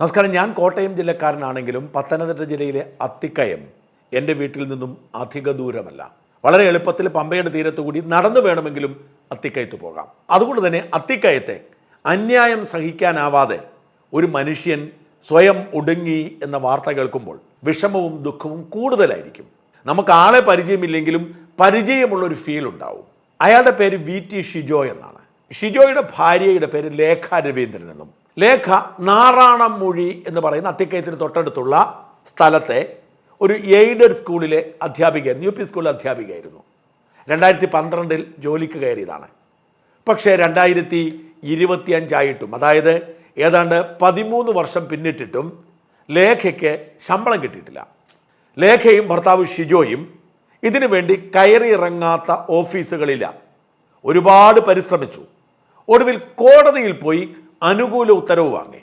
നമസ്കാരം ഞാൻ കോട്ടയം ജില്ലക്കാരനാണെങ്കിലും പത്തനംതിട്ട ജില്ലയിലെ അത്തിക്കയം എന്റെ വീട്ടിൽ നിന്നും അധിക ദൂരമല്ല. വളരെ എളുപ്പത്തിൽ പമ്പയുടെ തീരത്തു കൂടി നടന്നു വേണമെങ്കിലും അത്തിക്കയത്ത് പോകാം. അതുകൊണ്ട് തന്നെ അത്തിക്കയത്തെ അന്യായം സഹിക്കാനാവാതെ ഒരു മനുഷ്യൻ സ്വയം ഒടുങ്ങി എന്ന വാർത്ത കേൾക്കുമ്പോൾ വിഷമവും ദുഃഖവും കൂടുതലായിരിക്കും. നമുക്ക് ആളെ പരിചയമില്ലെങ്കിലും പരിചയമുള്ള ഒരു ഫീൽ ഉണ്ടാവും. അയാളുടെ പേര് വി ടി ഷിജോ എന്നാണ്. ഷിജോയുടെ ഭാര്യയുടെ പേര് ലേഖ രവീന്ദ്രൻ എന്നും. ലേഖ നാറാണംമൊഴി എന്ന് പറയുന്ന അത്തിക്കയത്തിന് തൊട്ടടുത്തുള്ള സ്ഥലത്തെ ഒരു എയ്ഡഡ് സ്കൂളിലെ അധ്യാപികയായിരുന്നു യു പി സ്കൂളിലെ അധ്യാപികയായിരുന്നു. രണ്ടായിരത്തി പന്ത്രണ്ടിൽ ജോലിക്ക് കയറിയതാണ്. പക്ഷേ രണ്ടായിരത്തി ഇരുപത്തിയഞ്ചായിട്ടും അതായത് ഏതാണ്ട് പതിമൂന്ന് വർഷം പിന്നിട്ടിട്ടും ലേഖയ്ക്ക് ശമ്പളം കിട്ടിയിട്ടില്ല. ലേഖയും ഭർത്താവ് ഷിജോയും ഇതിനു വേണ്ടി കയറിയിറങ്ങാത്ത ഓഫീസുകളില്ല. ഒരുപാട് പരിശ്രമിച്ചു. ഒടുവിൽ കോടതിയിൽ പോയി അനുകൂല ഉത്തരവ് വാങ്ങി.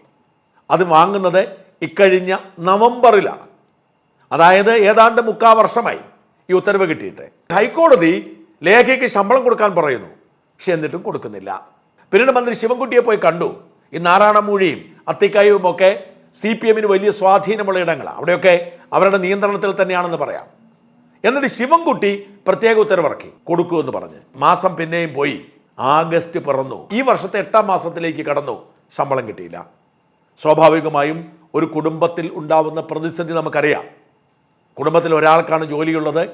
അത് വാങ്ങുന്നത് ഇക്കഴിഞ്ഞ നവംബറിലാണ്. അതായത് ഏതാണ്ട് മുക്കാ വർഷമായി ഈ ഉത്തരവ് കിട്ടിയിട്ട്. ഹൈക്കോടതി ലേഖയ്ക്ക് ശമ്പളം കൊടുക്കാൻ പറയുന്നു. പക്ഷെ എന്നിട്ടും കൊടുക്കുന്നില്ല. പിന്നീട് മന്ത്രി ശിവൻകുട്ടിയെ പോയി കണ്ടു. ഈ നാരായണമൂഴിയും അത്തിക്കായവും ഒക്കെ സി പി എമ്മിന് വലിയ സ്വാധീനമുള്ള ഇടങ്ങളാണ് അവിടെയൊക്കെ അവരുടെ നിയന്ത്രണത്തിൽ തന്നെയാണെന്ന് പറയാം. എന്നിട്ട് ശിവൻകുട്ടി പ്രത്യേക ഉത്തരവിറക്കി. കൊടുക്കൂ എന്ന് പറഞ്ഞ്. മാസം പിന്നെയും പോയി. ആഗസ്റ്റ് പിറന്നു. ഈ വർഷത്തെ എട്ടാം മാസത്തിലേക്ക് കടന്നു. ശമ്പളം കിട്ടിയില്ല. സ്വാഭാവികമായും ഒരു കുടുംബത്തിൽ ഉണ്ടാവുന്ന പ്രതിസന്ധി നമുക്കറിയാം. കുടുംബത്തിൽ ഒരാൾക്കാണ് ജോലിയുള്ളത്.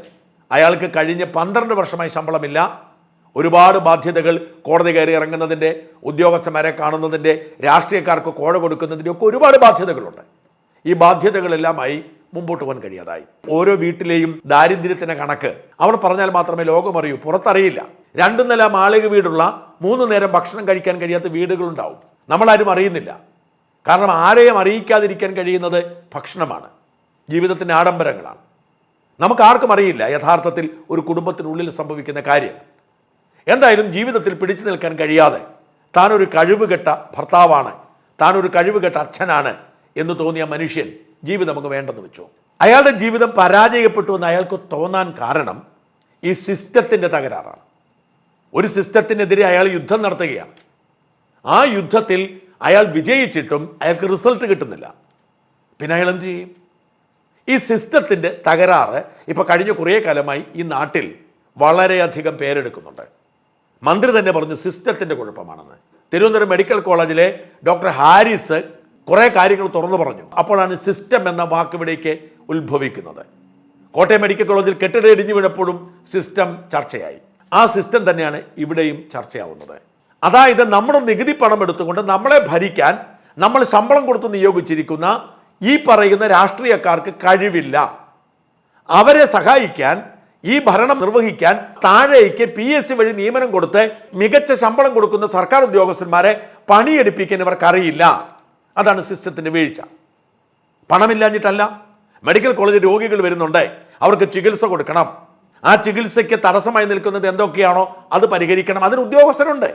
അയാൾക്ക് കഴിഞ്ഞ പന്ത്രണ്ട് വർഷമായി ശമ്പളമില്ല. ഒരുപാട് ബാധ്യതകൾ കോടതി കയറി ഇറങ്ങുന്നതിന്റെ ഉദ്യോഗസ്ഥന്മാരെ കാണുന്നതിന്റെ രാഷ്ട്രീയക്കാർക്ക് കോഴ കൊടുക്കുന്നതിന്റെ ഒക്കെ ഒരുപാട് ബാധ്യതകളുണ്ട്. ഈ ബാധ്യതകളെല്ലാമായി മുമ്പോട്ട് പോകാൻ കഴിയാതായി. ഓരോ വീട്ടിലെയും ദാരിദ്ര്യത്തിന്റെ കണക്ക് അവർ പറഞ്ഞാൽ മാത്രമേ ലോകം അറിയൂ പുറത്തറിയില്ല. രണ്ടു നില മാളിക വീടുള്ള മൂന്ന് നേരം ഭക്ഷണം കഴിക്കാൻ കഴിയാത്ത വീടുകളുണ്ടാവും നമ്മളാരും അറിയുന്നില്ല. കാരണം ആരെയും അറിയിക്കാതിരിക്കാൻ കഴിയുന്നത് ഭക്ഷണമാണ്. ജീവിതത്തിന്റെ ആഡംബരങ്ങളാണ്. നമുക്ക് ആർക്കും അറിയില്ല യഥാർത്ഥത്തിൽ ഒരു കുടുംബത്തിനുള്ളിൽ സംഭവിക്കുന്ന കാര്യം. എന്തായാലും ജീവിതത്തിൽ പിടിച്ചു നിൽക്കാൻ കഴിയാതെ താനൊരു കഴിവുകെട്ട ഭർത്താവാണ്. താനൊരു കഴിവുകെട്ട അച്ഛനാണ്. എന്ന് തോന്നിയ മനുഷ്യൻ ജീവിതം അങ്ങ് വേണ്ടെന്ന് വെച്ചു. അയാളുടെ ജീവിതം പരാജയപ്പെട്ടു എന്ന് അയാൾക്ക് തോന്നാൻ കാരണം ഈ സിസ്റ്റത്തിന്റെ തകരാറാണ്. ഒരു സിസ്റ്റത്തിനെതിരെ അയാൾ യുദ്ധം നടത്തുകയാണ്. ആ യുദ്ധത്തിൽ അയാൾ വിജയിച്ചിട്ടും അയാൾക്ക് റിസൾട്ട് കിട്ടുന്നില്ല. പിന്നെ അയാൾ എന്ത് ചെയ്യും? ഈ സിസ്റ്റത്തിന്റെ തകരാറ് ഇപ്പോൾ കഴിഞ്ഞ കുറേ കാലമായി ഈ നാട്ടിൽ വളരെയധികം പേരെടുക്കുന്നുണ്ട്. മന്ത്രി തന്നെ പറഞ്ഞു സിസ്റ്റത്തിന്റെ കുഴപ്പമാണെന്ന്. തിരുവനന്തപുരം മെഡിക്കൽ കോളേജിലെ ഡോക്ടർ ഹാരിസ് കുറേ കാര്യങ്ങൾ തുറന്നു പറഞ്ഞു. അപ്പോഴാണ് സിസ്റ്റം എന്ന വാക്ക് ഇവിടേക്ക് ഉത്ഭവിക്കുന്നത്. കോട്ടയം മെഡിക്കൽ കോളേജിൽ കെട്ടിട ഇടിഞ്ഞു വീണപ്പോഴും സിസ്റ്റം ചർച്ചയായി. ആ സിസ്റ്റം തന്നെയാണ് ഇവിടെയും ചർച്ചയാവുന്നത്. അതായത് നമ്മുടെ നികുതി പണം എടുത്തുകൊണ്ട് നമ്മളെ ഭരിക്കാൻ നമ്മൾ ശമ്പളം കൊടുത്ത് നിയോഗിച്ചിരിക്കുന്ന ഈ പറയുന്ന രാഷ്ട്രീയക്കാർക്ക് കഴിവില്ല. അവരെ സഹായിക്കാൻ ഈ ഭരണം നിർവഹിക്കാൻ താഴേക്ക് പി എസ് സി വഴി നിയമനം കൊടുത്ത് മികച്ച ശമ്പളം കൊടുക്കുന്ന സർക്കാർ ഉദ്യോഗസ്ഥന്മാരെ പണിയെടുപ്പിക്കാൻ ഇവർക്കറിയില്ല. അതാണ് സിസ്റ്റത്തിന്റെ വീഴ്ച. പണമില്ലാഞ്ഞിട്ടല്ല മെഡിക്കൽ കോളേജ് രോഗികൾ വരുന്നുണ്ട് അവർക്ക് ചികിത്സ കൊടുക്കണം. ആ ചികിത്സയ്ക്ക് തടസ്സമായി നിൽക്കുന്നത് എന്തൊക്കെയാണോ അത് പരിഹരിക്കണം. അതിന് ഉദ്യോഗസ്ഥരുണ്ട്.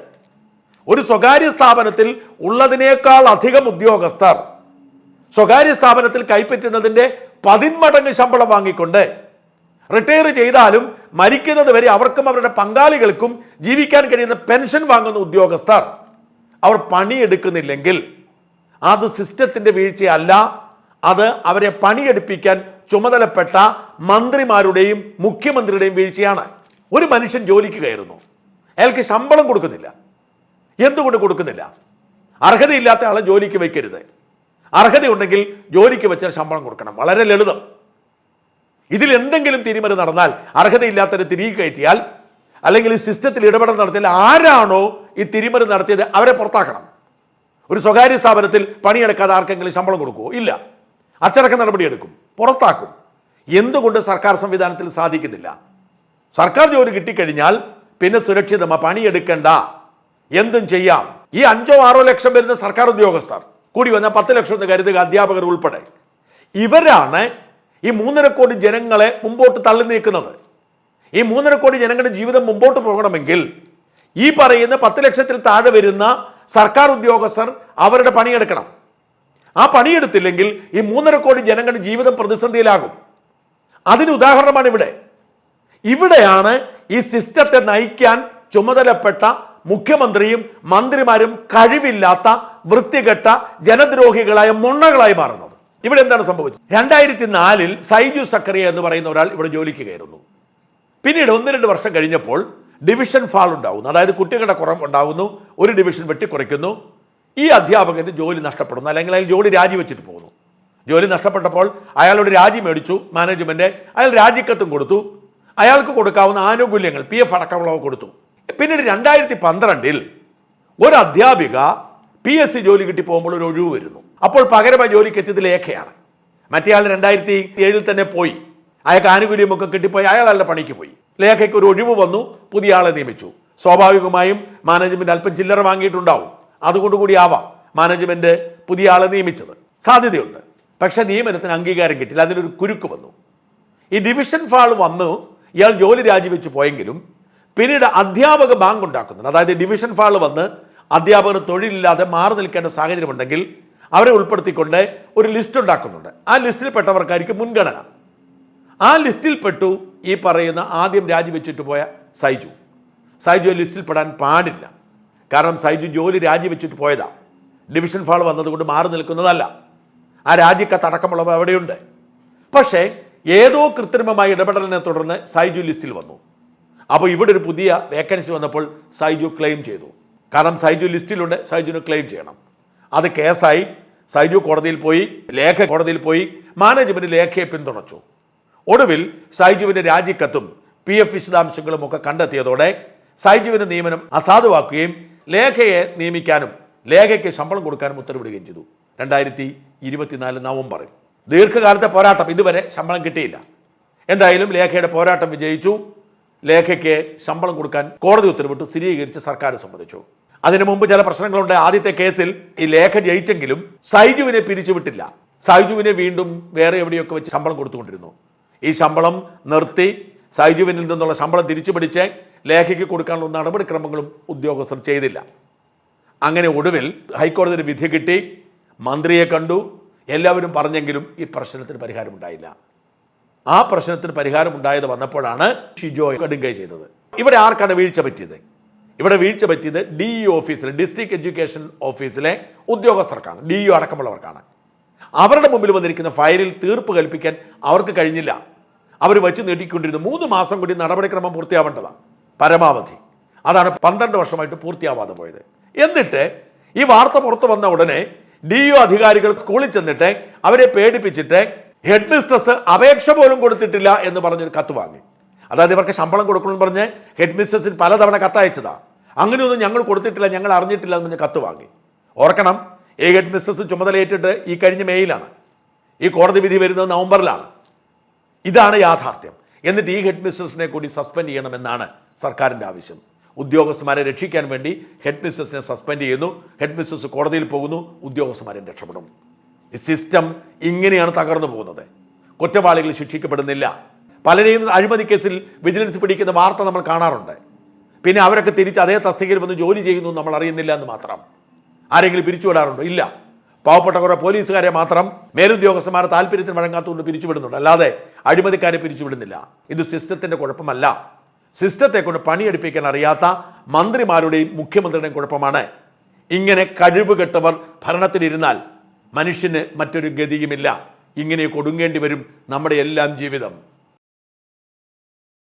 ഒരു സ്വകാര്യ സ്ഥാപനത്തിൽ ഉള്ളതിനേക്കാൾ അധികം ഉദ്യോഗസ്ഥർ. സ്വകാര്യ സ്ഥാപനത്തിൽ കൈപ്പറ്റുന്നതിന്റെ പതിന്മടങ്ങ് ശമ്പളം വാങ്ങിക്കൊണ്ട് റിട്ടയർ ചെയ്താലും മരിക്കുന്നത് വരെ അവർക്കും അവരുടെ പങ്കാളികൾക്കും ജീവിക്കാൻ കഴിയുന്ന പെൻഷൻ വാങ്ങുന്ന ഉദ്യോഗസ്ഥർ. അവർ പണിയെടുക്കുന്നില്ലെങ്കിൽ അത് സിസ്റ്റത്തിന്റെ വീഴ്ചയല്ല. അത് അവരെ പണിയെടുപ്പിക്കാൻ ചുമതലപ്പെട്ട മന്ത്രിമാരുടെയും മുഖ്യമന്ത്രിയുടെയും വീഴ്ചയാണ്. ഒരു മനുഷ്യൻ ജോലിക്ക് കയറുന്നു അയാൾക്ക് ശമ്പളം കൊടുക്കുന്നില്ല. എന്തുകൊണ്ട് കൊടുക്കുന്നില്ല? അർഹതയില്ലാത്ത ആളെ ജോലിക്ക് വയ്ക്കരുത് അർഹതയുണ്ടെങ്കിൽ ജോലിക്ക് വെച്ചാൽ ശമ്പളം കൊടുക്കണം. വളരെ ലളിതം. ഇതിൽ എന്തെങ്കിലും തിരിമറി നടന്നാൽ അർഹതയില്ലാത്തവരെ തിരികെ കയറ്റിയാൽ അല്ലെങ്കിൽ സിസ്റ്റത്തിൽ ഇടപെടൽ നടത്തിയാൽ ആരാണോ ഈ തിരിമറി നടത്തിയത് അവരെ പുറത്താക്കണം. ഒരു സ്വകാര്യ സ്ഥാപനത്തിൽ പണിയെടുക്കാതെ ആർക്കെങ്കിലും ശമ്പളം കൊടുക്കുമോ ഇല്ല. അച്ചടക്ക നടപടി എടുക്കും. പുറത്താക്കും. എന്തുകൊണ്ട് സർക്കാർ സംവിധാനത്തിൽ സാധിക്കുന്നില്ല? സർക്കാർ ജോലി കിട്ടിക്കഴിഞ്ഞാൽ പിന്നെ സുരക്ഷിതമാ പണിയെടുക്കണ്ട എന്തും ചെയ്യാം. ഈ അഞ്ചോ ആറോ ലക്ഷം വരുന്ന സർക്കാർ ഉദ്യോഗസ്ഥർ കൂടി വന്ന പത്ത് ലക്ഷം എന്ന് കരുതുക അധ്യാപകർ ഉൾപ്പെടെ ഇവരാണ് ഈ മൂന്നര കോടി ജനങ്ങളെ മുമ്പോട്ട് തള്ളി നീക്കുന്നത്. ഈ മൂന്നര കോടി ജനങ്ങളുടെ ജീവിതം മുമ്പോട്ട് പോകണമെങ്കിൽ ഈ പറയുന്ന പത്ത് ലക്ഷത്തിൽ താഴെ വരുന്ന സർക്കാർ ഉദ്യോഗസ്ഥർ അവരുടെ പണിയെടുക്കണം. ആ പണിയെടുത്തില്ലെങ്കിൽ ഈ മൂന്നര കോടി ജനങ്ങളുടെ ജീവിതം പ്രതിസന്ധിയിലാകും. അതിന് ഉദാഹരണമാണ് ഇവിടെ. ഇവിടെയാണ് ഈ സിസ്റ്റത്തെ നയിക്കാൻ ചുമതലപ്പെട്ട മുഖ്യമന്ത്രിയും മന്ത്രിമാരും കഴിവില്ലാത്ത വൃത്തികെട്ട ജനദ്രോഹികളായ മൊണ്ണകളായി മാറുന്നത്. ഇവിടെ എന്താണ് സംഭവിച്ചത്? രണ്ടായിരത്തി നാലിൽ സൈജു സക്കറിയ എന്ന് പറയുന്ന ഒരാൾ ഇവിടെ ജോലിക്ക് കയറുന്നു. പിന്നീട് ഒന്ന് രണ്ട് വർഷം കഴിഞ്ഞപ്പോൾ ഡിവിഷൻ ഫാൾ ഉണ്ടാകുന്നു അതായത് കുട്ടികളുടെ കുറവ് ഉണ്ടാകുന്നു ഒരു ഡിവിഷൻ വെട്ടി കുറയ്ക്കുന്നു ഈ അധ്യാപകന് ജോലി നഷ്ടപ്പെടുന്നു. അല്ലെങ്കിൽ അയാൾ ജോലി രാജിവെച്ചിട്ട് പോകുന്നു. ജോലി നഷ്ടപ്പെട്ടപ്പോൾ അയാളോട് രാജി മേടിച്ചു മാനേജ്മെന്റ് അയാൾ രാജിക്കത്തും കൊടുത്തു. അയാൾക്ക് കൊടുക്കാവുന്ന ആനുകൂല്യങ്ങൾ പി എഫ് അടക്കമുള്ളവ കൊടുത്തു. പിന്നീട് രണ്ടായിരത്തി പന്ത്രണ്ടിൽ ഒരു അധ്യാപിക പി എസ് സി ജോലി കിട്ടി പോകുമ്പോൾ ഒരു ഒഴിവ് വരുന്നു. അപ്പോൾ പകരമായി ജോലിക്ക് എത്തിയത് ലേഖയാണ്. മറ്റേയാൾ രണ്ടായിരത്തി ഏഴിൽ തന്നെ പോയി. അയാൾക്ക് ആനുകൂല്യമൊക്കെ കിട്ടിപ്പോയി. അയാൾ അയാളുടെ പണിക്ക് പോയി. ലേഖയ്ക്ക് ഒരു ഒഴിവ് വന്നു പുതിയ ആളെ നിയമിച്ചു. സ്വാഭാവികമായും മാനേജ്മെന്റ് അല്പം ചില്ലറ വാങ്ങിയിട്ടുണ്ടാവും. അതുകൊണ്ട് കൂടി ആവാം മാനേജ്മെന്റ് പുതിയ ആളെ നിയമിച്ചത്. സാധ്യതയുണ്ട്. പക്ഷെ നിയമനത്തിന് അംഗീകാരം കിട്ടില്ല. അതിനൊരു കുരുക്ക് വന്നു. ഈ ഡിവിഷൻ ഫാൾ വന്നു ഇയാൾ ജോലി രാജിവെച്ച് പോയെങ്കിലും പിന്നീട് അധ്യാപക ബാങ്ക് ഉണ്ടാക്കുന്നുണ്ട്. അതായത് ഡിവിഷൻ ഫാൾ വന്ന് അധ്യാപകന് തൊഴിലില്ലാതെ മാറി നിൽക്കേണ്ട സാഹചര്യമുണ്ടെങ്കിൽ അവരെ ഉൾപ്പെടുത്തിക്കൊണ്ട് ഒരു ലിസ്റ്റ് ഉണ്ടാക്കുന്നുണ്ട്. ആ ലിസ്റ്റിൽ പെട്ടവർക്കായിരിക്കും മുൻഗണന. ആ ലിസ്റ്റിൽ പെട്ടു ഈ പറയുന്ന ആദ്യം രാജിവെച്ചിട്ട് പോയ സൈജു. സൈജു ലിസ്റ്റിൽ പെടാൻ പാടില്ല. കാരണം സൈജു ജോലി രാജിവെച്ചിട്ട് പോയതാ. ഡിവിഷൻ ഫാൾ വന്നതുകൊണ്ട് മാറി നിൽക്കുന്നതല്ല. ആ രാജിക്കത്ത് അടക്കമുള്ളവ അവിടെയുണ്ട്. പക്ഷേ ഏതോ കൃത്രിമമായ ഇടപെടലിനെ തുടർന്ന് സൈജു ലിസ്റ്റിൽ വന്നു. അപ്പോൾ ഇവിടെ ഒരു പുതിയ വേക്കൻസി വന്നപ്പോൾ സൈജു ക്ലെയിം ചെയ്തു. കാരണം സൈജു ലിസ്റ്റിലുണ്ട് സൈജുവിന് ക്ലെയിം ചെയ്യണം. അത് കേസായി. സൈജു കോടതിയിൽ പോയി ലേഖ കോടതിയിൽ പോയി മാനേജ്മെന്റ് ലേഖയെ പിന്തുണച്ചു. ഒടുവിൽ സൈജുവിന്റെ രാജിക്കത്തും പി എഫ് വിശദാംശങ്ങളും ഒക്കെ കണ്ടെത്തിയതോടെ സൈജുവിന്റെ നിയമനം അസാധുവാക്കുകയും ലേഖയെ നിയമിക്കാനും ലേഖയ്ക്ക് ശമ്പളം കൊടുക്കാനും ഉത്തരവിടുകയും ചെയ്തു. രണ്ടായിരത്തി ഇരുപത്തിനാല് നവംബറിൽ. ദീർഘകാലത്തെ പോരാട്ടം. ഇതുവരെ ശമ്പളം കിട്ടിയില്ല. എന്തായാലും ലേഖയുടെ പോരാട്ടം വിജയിച്ചു. ലേഖയ്ക്ക് ശമ്പളം കൊടുക്കാൻ കോടതി ഉത്തരവിട്ട് സ്ഥിരീകരിച്ച് സർക്കാർ സമ്മതിച്ചു. അതിനു മുമ്പ് ചില പ്രശ്നങ്ങളുണ്ട്. ആദ്യത്തെ കേസിൽ ഈ ലേഖ ജയിച്ചെങ്കിലും സൈജുവിനെ പിരിച്ചുവിട്ടില്ല. സൈജുവിനെ വീണ്ടും വേറെ എവിടെയൊക്കെ വെച്ച് ശമ്പളം കൊടുത്തുകൊണ്ടിരുന്നു. ഈ ശമ്പളം നിർത്തി സൈജുവിനിൽ നിന്നുള്ള ശമ്പളം തിരിച്ചു പിടിച്ച് ലേഖയ്ക്ക് കൊടുക്കാനുള്ള നടപടിക്രമങ്ങളും ഉദ്യോഗസ്ഥർ ചെയ്തില്ല. അങ്ങനെ ഒടുവിൽ ഹൈക്കോടതിയുടെ വിധി കിട്ടി. മന്ത്രിയെ കണ്ടു. എല്ലാവരും പറഞ്ഞെങ്കിലും ഈ പ്രശ്നത്തിന് പരിഹാരമുണ്ടായില്ല ആ പ്രശ്നത്തിന് പരിഹാരമുണ്ടായത് വന്നപ്പോഴാണ് ഷിജോ കടുങ്കൈ ചെയ്തത്. ഇവിടെ ആർക്കാണ് വീഴ്ച പറ്റിയത്? ഇവിടെ വീഴ്ച പറ്റിയത് ഡി ഇ ഓഫീസിലെ ഡിസ്ട്രിക്ട് എഡ്യൂക്കേഷൻ ഓഫീസിലെ ഉദ്യോഗസ്ഥർക്കാണ്. D E അടക്കമുള്ളവർക്കാണ്. അവരുടെ മുമ്പിൽ വന്നിരിക്കുന്ന ഫയലിൽ തീർപ്പ് കൽപ്പിക്കാൻ അവർക്ക് കഴിഞ്ഞില്ല. അവർ വെച്ച് നീട്ടിക്കൊണ്ടിരുന്നു മൂന്ന് മാസം കൂടി നടപടിക്രമം പൂർത്തിയാവേണ്ടതാണ്. പരമാവധി. അതാണ് പന്ത്രണ്ട് വർഷമായിട്ട് പൂർത്തിയാവാതെ പോയത്. എന്നിട്ട് ഈ വാർത്ത പുറത്തു വന്ന ഉടനെ ഡി ഒ അധികാരികൾ സ്കൂളിൽ ചെന്നിട്ട് അവരെ പേടിപ്പിച്ചിട്ട് ഹെഡ് മിസ്ട്രസ് അപേക്ഷ പോലും കൊടുത്തിട്ടില്ല എന്ന് പറഞ്ഞൊരു കത്ത് വാങ്ങി. അതായത് ഇവർക്ക് ശമ്പളം കൊടുക്കണമെന്ന് പറഞ്ഞ് ഹെഡ് മിസ്ട്രസിന് പലതവണ കത്തയച്ചതാണ് അങ്ങനെയൊന്നും ഞങ്ങൾ കൊടുത്തിട്ടില്ല ഞങ്ങൾ അറിഞ്ഞിട്ടില്ല എന്ന് പറഞ്ഞ് കത്ത് വാങ്ങി. ഓർക്കണം ഈ ഹെഡ് മിസ്റ്റസ് ചുമതലയേറ്റിട്ട് ഈ കഴിഞ്ഞ മെയ്യിലാണ് ഈ കോടതി വിധി വരുന്നത് നവംബറിലാണ്. ഇതാണ് യാഥാർത്ഥ്യം. എന്നിട്ട് ഈ ഹെഡ് മിസ്റ്റസിനെ കൂടി സസ്പെൻഡ് ചെയ്യണമെന്നാണ് സർക്കാരിന്റെ ആവശ്യം. ഉദ്യോഗസ്ഥന്മാരെ രക്ഷിക്കാൻ വേണ്ടി ഹെഡ് മിസ്റ്റസിനെ സസ്പെൻഡ് ചെയ്യുന്നു. ഹെഡ് മിസ്റ്റസ് കോടതിയിൽ പോകുന്നു. ഉദ്യോഗസ്ഥന്മാരെ രക്ഷപ്പെടും. ഈ സിസ്റ്റം ഇങ്ങനെയാണ് തകർന്നു പോകുന്നത്. കുറ്റവാളികൾ ശിക്ഷിക്കപ്പെടുന്നില്ല. പലരെയും അഴിമതി കേസിൽ വിജിലൻസ് പിടിക്കുന്ന വാർത്ത നമ്മൾ കാണാറുണ്ട്. പിന്നെ അവരൊക്കെ തിരിച്ച് അതേ തസ്തികയിൽ വന്ന് ജോലി ചെയ്യുന്നു നമ്മൾ അറിയുന്നില്ല എന്ന് മാത്രം. ആരെങ്കിലും പിരിച്ചുവിടാറുണ്ടോ? ഇല്ല. പാവപ്പെട്ട കുറേ പോലീസുകാരെ മാത്രം മേലുദ്യോഗസ്ഥന്മാരെ താല്പര്യത്തിന് വഴങ്ങാത്തതുകൊണ്ട് പിരിച്ചുവിടുന്നുണ്ട്. അല്ലാതെ അഴിമതിക്കാരെ പിരിച്ചുവിടുന്നില്ല. ഇത് സിസ്റ്റത്തിന്റെ കുഴപ്പമല്ല. സിസ്റ്റത്തെ കൊണ്ട് പണിയെടുപ്പിക്കാൻ അറിയാത്ത മന്ത്രിമാരുടെയും മുഖ്യമന്ത്രിയുടെയും കുഴപ്പമാണ്. ഇങ്ങനെ കഴിവുകെട്ടവർ ഭരണത്തിലിരുന്നാൽ മനുഷ്യന് മറ്റൊരു ഗതിയുമില്ല. ഇങ്ങനെ കൊടുങ്ങേണ്ടി വരും നമ്മുടെ എല്ലാം ജീവിതം.